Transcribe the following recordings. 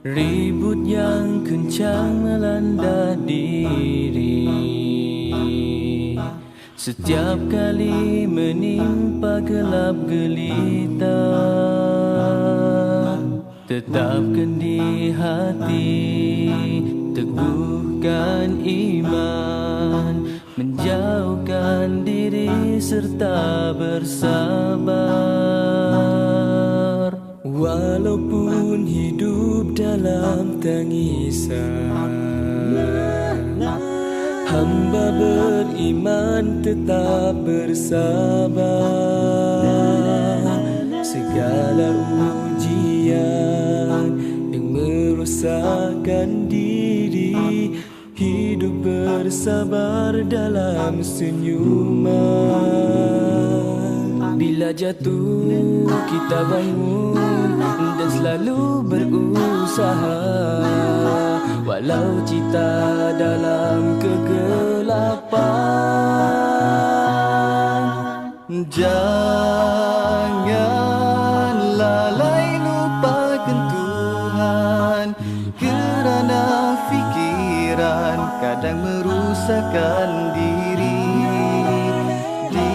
Ribut yang kencang melanda diri. Setiap kali menimpa gelap gelita Tetapkan di hati Teguhkan iman Menjauhkan diri serta bersabar. Walaupun hidup dalam tangisan. Hamba beriman tetap bersabar. Segala ujian yang merosakkan diri. Hidup bersabar dalam senyuman. Bila jatuh kita bangun dan selalu berusaha Walau cita dalam kegelapan Jangan lalai lupakan Tuhan Kerana fikiran kadang merusakkan diri. Di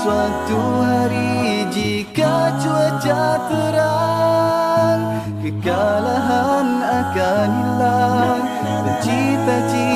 suatu hari jika cuaca terang kekalahan akan hilang. Dan cita-cita